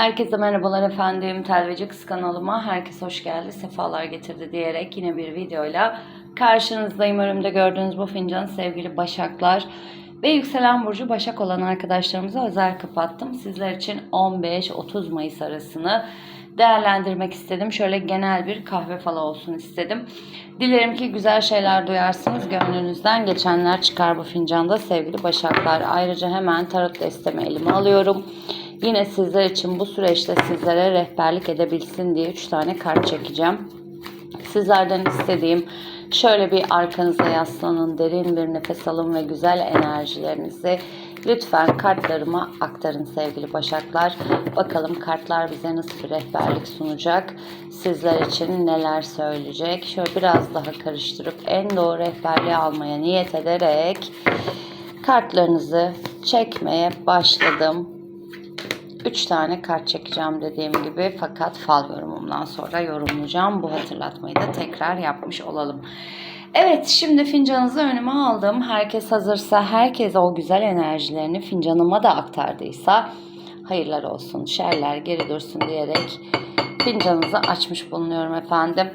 Herkese merhabalar efendim. Telveci Kız kanalıma herkes hoş geldi, sefalar getirdi diyerek yine bir videoyla karşınızdayım. Önümde gördüğünüz bu fincan sevgili Başaklar ve yükselen burcu Başak olan arkadaşlarımıza özel kapattım. Sizler için 15-30 Mayıs arasını değerlendirmek istedim. Şöyle genel bir kahve falı olsun istedim. Dilerim ki güzel şeyler duyarsınız. Gönlünüzden geçenler çıkar bu fincanda sevgili Başaklar. Ayrıca hemen tarot destemi elime alıyorum. Yine sizler için bu süreçte sizlere rehberlik edebilsin diye 3 tane kart çekeceğim. Sizlerden istediğim şöyle bir arkanıza yaslanın, derin bir nefes alın ve güzel enerjilerinizi lütfen kartlarıma aktarın sevgili başaklar. Bakalım kartlar bize nasıl bir rehberlik sunacak, sizler için neler söyleyecek. Şöyle biraz daha karıştırıp en doğru rehberliği almaya niyet ederek kartlarınızı çekmeye başladım. 3 tane kart çekeceğim dediğim gibi fakat fal yorumumdan sonra yorumlayacağım. Bu hatırlatmayı da tekrar yapmış olalım. Evet şimdi fincanınızı önüme aldım. Herkes hazırsa herkes o güzel enerjilerini fincanıma da aktardıysa hayırlar olsun, şerler geri dursun diyerek fincanınızı açmış bulunuyorum efendim.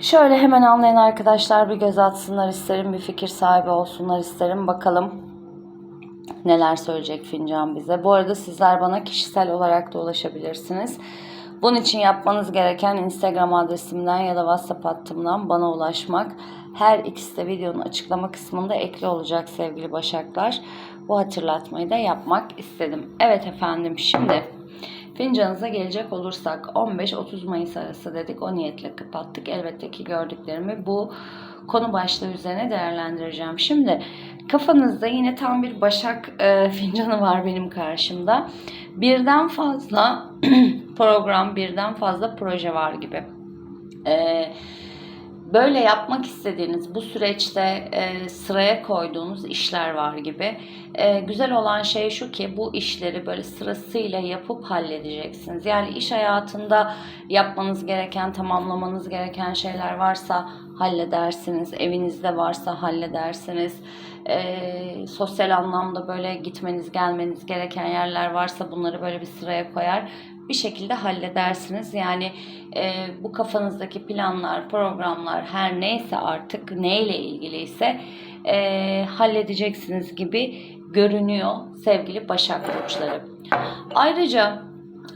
Şöyle hemen anlayan arkadaşlar bir göz atsınlar isterim, bir fikir sahibi olsunlar isterim. Bakalım neler söyleyecek fincan bize. Bu arada sizler bana kişisel olarak da ulaşabilirsiniz. Bunun için yapmanız gereken Instagram adresimden ya da WhatsApp hattımdan bana ulaşmak. Her ikisi de videonun açıklama kısmında ekli olacak sevgili başaklar. Bu hatırlatmayı da yapmak istedim. Evet efendim şimdi fincanınıza gelecek olursak 15-30 Mayıs arası dedik. O niyetle kapattık. Elbette ki gördüklerimi bu konu başlığı üzerine değerlendireceğim. Şimdi kafanızda yine tam bir başak e, fincanı var benim karşımda. Birden fazla program, birden fazla proje var gibi. Eee böyle yapmak istediğiniz bu süreçte e, sıraya koyduğunuz işler var gibi. E, güzel olan şey şu ki bu işleri böyle sırasıyla yapıp halledeceksiniz. Yani iş hayatında yapmanız gereken, tamamlamanız gereken şeyler varsa halledersiniz. Evinizde varsa halledersiniz. E, sosyal anlamda böyle gitmeniz gelmeniz gereken yerler varsa bunları böyle bir sıraya koyar bir şekilde halledersiniz. Yani e, bu kafanızdaki planlar, programlar her neyse artık neyle ilgiliyse e, halledeceksiniz gibi görünüyor sevgili Başak Burçları. Ayrıca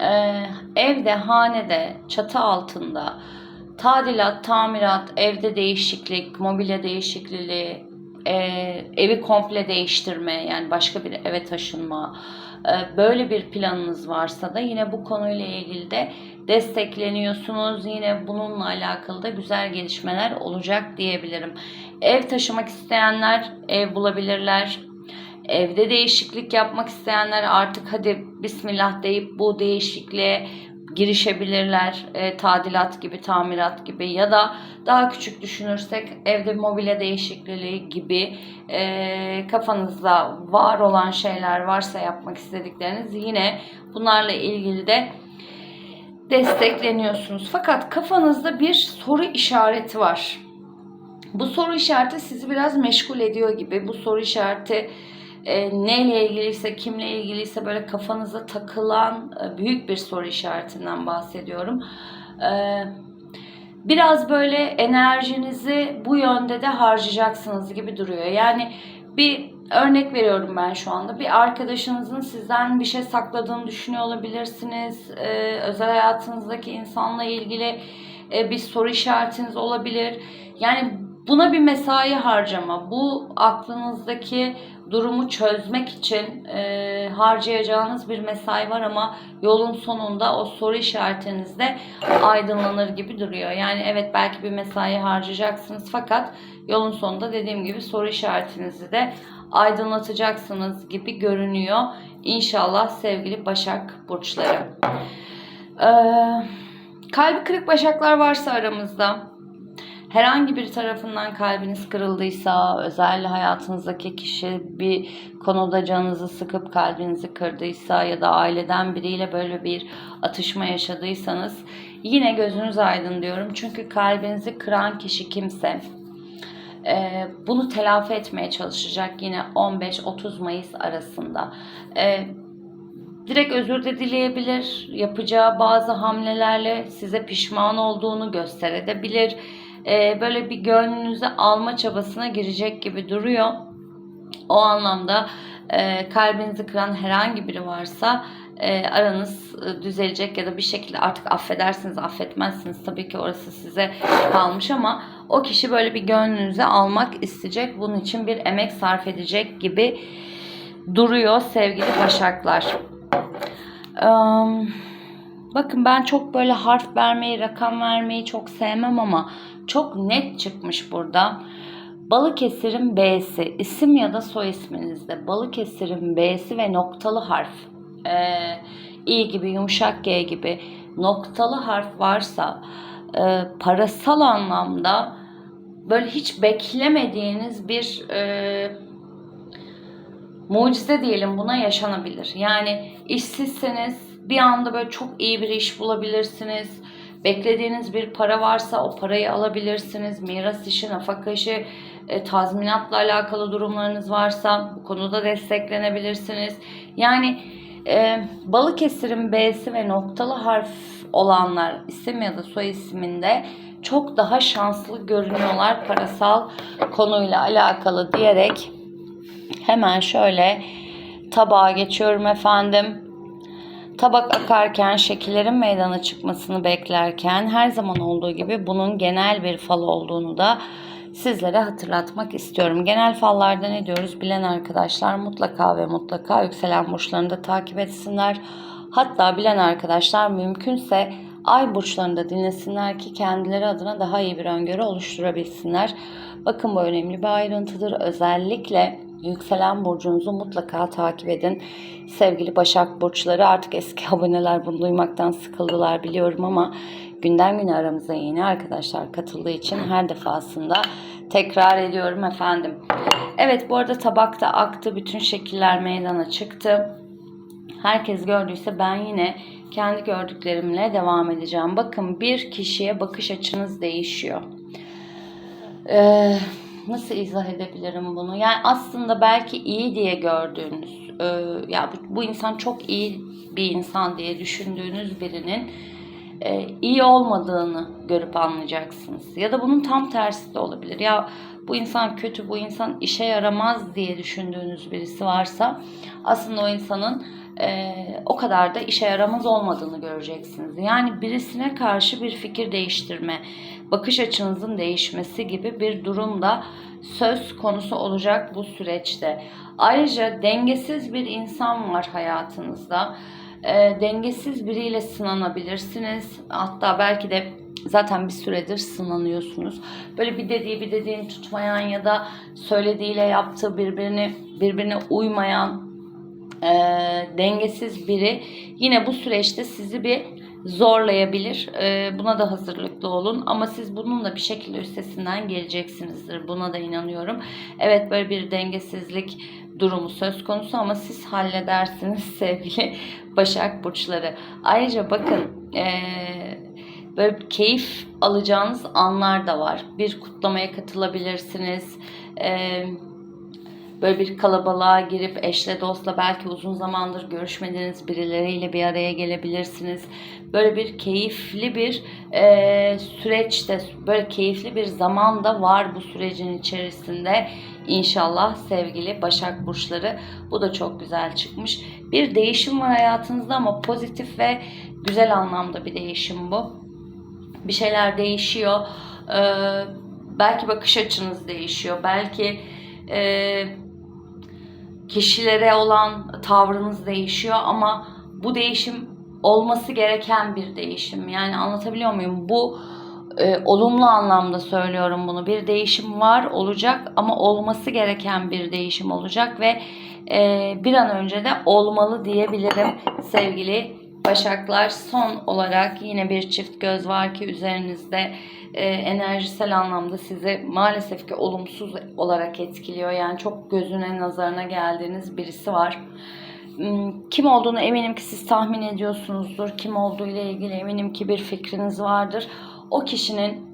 e, evde, hanede, çatı altında tadilat, tamirat, evde değişiklik, mobilya değişikliği, e, evi komple değiştirme yani başka bir eve taşınma e, böyle bir planınız varsa da yine bu konuyla ilgili de destekleniyorsunuz. Yine bununla alakalı da güzel gelişmeler olacak diyebilirim. Ev taşımak isteyenler ev bulabilirler. Evde değişiklik yapmak isteyenler artık hadi bismillah deyip bu değişikliğe girişebilirler. E, tadilat gibi, tamirat gibi ya da daha küçük düşünürsek evde mobilya değişikliği gibi e, kafanızda var olan şeyler varsa yapmak istedikleriniz yine bunlarla ilgili de destekleniyorsunuz. Fakat kafanızda bir soru işareti var. Bu soru işareti sizi biraz meşgul ediyor gibi. Bu soru işareti e, neyle ilgiliyse, kimle ilgiliyse böyle kafanıza takılan e, büyük bir soru işaretinden bahsediyorum. E, biraz böyle enerjinizi bu yönde de harcayacaksınız gibi duruyor. Yani bir örnek veriyorum ben şu anda. Bir arkadaşınızın sizden bir şey sakladığını düşünüyor olabilirsiniz. Ee, özel hayatınızdaki insanla ilgili e, bir soru işaretiniz olabilir. Yani buna bir mesai harcama. Bu aklınızdaki durumu çözmek için e, harcayacağınız bir mesai var ama yolun sonunda o soru işaretiniz de aydınlanır gibi duruyor. Yani evet belki bir mesai harcayacaksınız fakat yolun sonunda dediğim gibi soru işaretinizi de aydınlatacaksınız gibi görünüyor. İnşallah sevgili Başak burçları. Ee, kalbi kırık başaklar varsa aramızda herhangi bir tarafından kalbiniz kırıldıysa, özel hayatınızdaki kişi bir konuda canınızı sıkıp kalbinizi kırdıysa ya da aileden biriyle böyle bir atışma yaşadıysanız yine gözünüz aydın diyorum. Çünkü kalbinizi kıran kişi kimse e, bunu telafi etmeye çalışacak yine 15-30 Mayıs arasında. E, direkt özür de dileyebilir. Yapacağı bazı hamlelerle size pişman olduğunu gösterebilir. Ee, böyle bir gönlünüze alma çabasına girecek gibi duruyor. O anlamda e, kalbinizi kıran herhangi biri varsa e, aranız e, düzelecek ya da bir şekilde artık affedersiniz affetmezsiniz tabii ki orası size kalmış ama o kişi böyle bir gönlünüze almak isteyecek bunun için bir emek sarf edecek gibi duruyor sevgili başaklar. Eee, bakın ben çok böyle harf vermeyi rakam vermeyi çok sevmem ama çok net çıkmış burada. Balıkesir'in B'si isim ya da soy isminizde Balıkesir'in B'si ve noktalı harf ee, İ gibi yumuşak G gibi noktalı harf varsa e, parasal anlamda böyle hiç beklemediğiniz bir e, mucize diyelim buna yaşanabilir. Yani işsizseniz bir anda böyle çok iyi bir iş bulabilirsiniz. Beklediğiniz bir para varsa o parayı alabilirsiniz. Miras işi, nafaka işi, e, tazminatla alakalı durumlarınız varsa bu konuda desteklenebilirsiniz. Yani e, Balıkesir'in B'si ve noktalı harf olanlar isim ya da soy isminde çok daha şanslı görünüyorlar parasal konuyla alakalı diyerek hemen şöyle tabağa geçiyorum efendim. Tabak akarken şekillerin meydana çıkmasını beklerken her zaman olduğu gibi bunun genel bir fal olduğunu da sizlere hatırlatmak istiyorum. Genel fallarda ne diyoruz bilen arkadaşlar mutlaka ve mutlaka yükselen burçlarını da takip etsinler. Hatta bilen arkadaşlar mümkünse ay burçlarını da dinlesinler ki kendileri adına daha iyi bir öngörü oluşturabilsinler. Bakın bu önemli bir ayrıntıdır. Özellikle yükselen burcunuzu mutlaka takip edin. Sevgili Başak burçları artık eski aboneler bunu duymaktan sıkıldılar biliyorum ama günden güne aramıza yeni arkadaşlar katıldığı için her defasında tekrar ediyorum efendim. Evet bu arada tabakta aktı. Bütün şekiller meydana çıktı. Herkes gördüyse ben yine kendi gördüklerimle devam edeceğim. Bakın bir kişiye bakış açınız değişiyor. Ee, nasıl izah edebilirim bunu? Yani aslında belki iyi diye gördüğünüz, e, ya bu, bu insan çok iyi bir insan diye düşündüğünüz birinin e, iyi olmadığını görüp anlayacaksınız. Ya da bunun tam tersi de olabilir. Ya bu insan kötü, bu insan işe yaramaz diye düşündüğünüz birisi varsa aslında o insanın e, o kadar da işe yaramaz olmadığını göreceksiniz. Yani birisine karşı bir fikir değiştirme, bakış açınızın değişmesi gibi bir durumda söz konusu olacak bu süreçte. Ayrıca dengesiz bir insan var hayatınızda. E, dengesiz biriyle sınanabilirsiniz. Hatta belki de zaten bir süredir sınanıyorsunuz. Böyle bir dediği bir dediğini tutmayan ya da söylediğiyle yaptığı birbirini birbirine uymayan e, dengesiz biri yine bu süreçte sizi bir zorlayabilir. E, buna da hazırlıklı olun ama siz bununla bir şekilde üstesinden geleceksinizdir. Buna da inanıyorum. Evet böyle bir dengesizlik durumu söz konusu ama siz halledersiniz sevgili Başak Burçları. Ayrıca bakın e, böyle keyif alacağınız anlar da var. Bir kutlamaya katılabilirsiniz. Eee böyle bir kalabalığa girip eşle dostla belki uzun zamandır görüşmediğiniz birileriyle bir araya gelebilirsiniz. Böyle bir keyifli bir e, süreçte böyle keyifli bir zaman da var bu sürecin içerisinde. İnşallah sevgili Başak Burçları bu da çok güzel çıkmış. Bir değişim var hayatınızda ama pozitif ve güzel anlamda bir değişim bu. Bir şeyler değişiyor. Ee, belki bakış açınız değişiyor. Belki e, kişilere olan tavrınız değişiyor ama bu değişim olması gereken bir değişim. Yani anlatabiliyor muyum? Bu e, olumlu anlamda söylüyorum bunu. Bir değişim var olacak ama olması gereken bir değişim olacak ve e, bir an önce de olmalı diyebilirim sevgili Başaklar son olarak yine bir çift göz var ki üzerinizde e, enerjisel anlamda sizi maalesef ki olumsuz olarak etkiliyor. Yani çok gözüne nazarına geldiğiniz birisi var. Hmm, kim olduğunu eminim ki siz tahmin ediyorsunuzdur. Kim olduğu ile ilgili eminim ki bir fikriniz vardır. O kişinin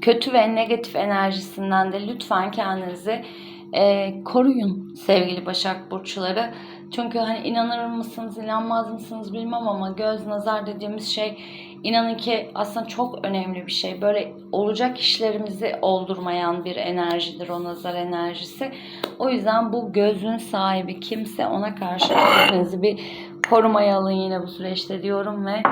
kötü ve negatif enerjisinden de lütfen kendinizi e, koruyun sevgili Başak Burçları. Çünkü hani inanır mısınız, inanmaz mısınız bilmem ama göz nazar dediğimiz şey inanın ki aslında çok önemli bir şey. Böyle olacak işlerimizi oldurmayan bir enerjidir o nazar enerjisi. O yüzden bu gözün sahibi kimse ona karşı kendinizi bir korumaya alın yine bu süreçte diyorum ve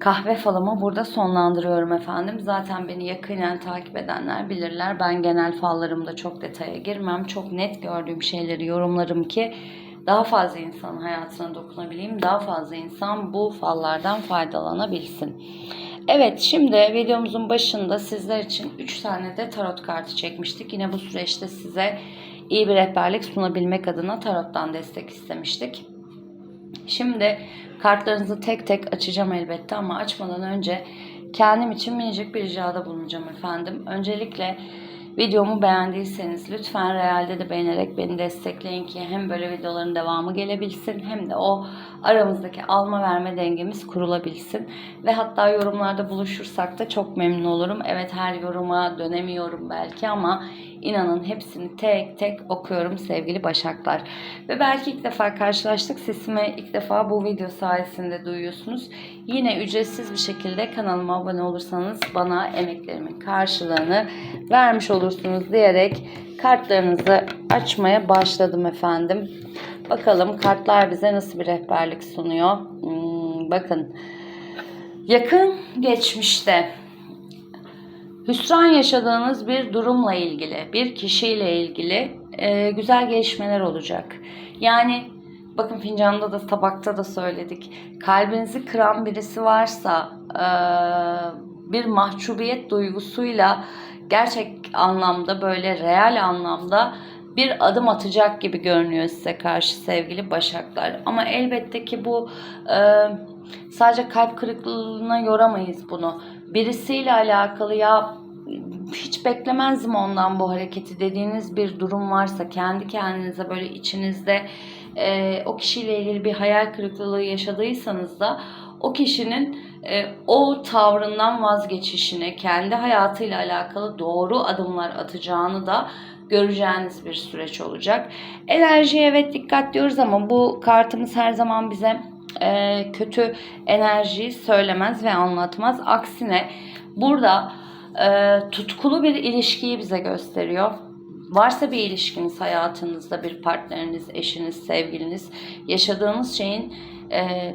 kahve falımı burada sonlandırıyorum efendim. Zaten beni yakinen takip edenler bilirler. Ben genel fallarımda çok detaya girmem. Çok net gördüğüm şeyleri yorumlarım ki daha fazla insanın hayatına dokunabileyim. Daha fazla insan bu fallardan faydalanabilsin. Evet şimdi videomuzun başında sizler için 3 tane de tarot kartı çekmiştik. Yine bu süreçte size iyi bir rehberlik sunabilmek adına tarottan destek istemiştik. Şimdi kartlarınızı tek tek açacağım elbette ama açmadan önce kendim için minicik bir ricada bulunacağım efendim. Öncelikle videomu beğendiyseniz lütfen realde de beğenerek beni destekleyin ki hem böyle videoların devamı gelebilsin hem de o aramızdaki alma verme dengemiz kurulabilsin. Ve hatta yorumlarda buluşursak da çok memnun olurum. Evet her yoruma dönemiyorum belki ama inanın hepsini tek tek okuyorum sevgili Başaklar. Ve belki ilk defa karşılaştık. Sesimi ilk defa bu video sayesinde duyuyorsunuz. Yine ücretsiz bir şekilde kanalıma abone olursanız bana emeklerimin karşılığını vermiş olursunuz diyerek kartlarınızı açmaya başladım efendim. Bakalım kartlar bize nasıl bir rehberlik sunuyor. Hmm, bakın yakın geçmişte hüsran yaşadığınız bir durumla ilgili, bir kişiyle ilgili e, güzel gelişmeler olacak. Yani bakın fincanda da tabakta da söyledik. Kalbinizi kıran birisi varsa e, bir mahcubiyet duygusuyla gerçek anlamda böyle real anlamda bir adım atacak gibi görünüyor size karşı sevgili başaklar. Ama elbette ki bu e, sadece kalp kırıklığına yoramayız bunu. Birisiyle alakalı ya hiç beklemezdim ondan bu hareketi dediğiniz bir durum varsa kendi kendinize böyle içinizde e, o kişiyle ilgili bir hayal kırıklığı yaşadıysanız da o kişinin e, o tavrından vazgeçişini, kendi hayatıyla alakalı doğru adımlar atacağını da göreceğiniz bir süreç olacak. Enerjiye evet dikkat diyoruz ama bu kartımız her zaman bize e, kötü enerjiyi söylemez ve anlatmaz. Aksine burada e, tutkulu bir ilişkiyi bize gösteriyor. Varsa bir ilişkiniz hayatınızda bir partneriniz, eşiniz, sevgiliniz yaşadığınız şeyin e,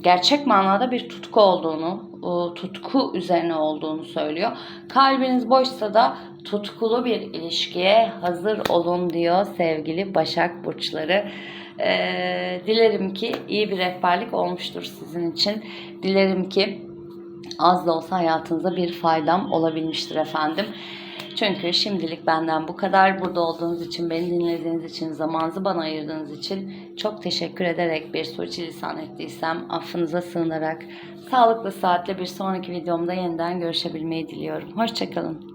gerçek manada bir tutku olduğunu, o tutku üzerine olduğunu söylüyor. Kalbiniz boşsa da tutkulu bir ilişkiye hazır olun diyor sevgili Başak Burçları. Ee, dilerim ki iyi bir rehberlik olmuştur sizin için. Dilerim ki az da olsa hayatınıza bir faydam olabilmiştir efendim. Çünkü şimdilik benden bu kadar. Burada olduğunuz için, beni dinlediğiniz için, zamanınızı bana ayırdığınız için çok teşekkür ederek bir suçilisan ettiysem affınıza sığınarak sağlıklı saatle bir sonraki videomda yeniden görüşebilmeyi diliyorum. Hoşçakalın.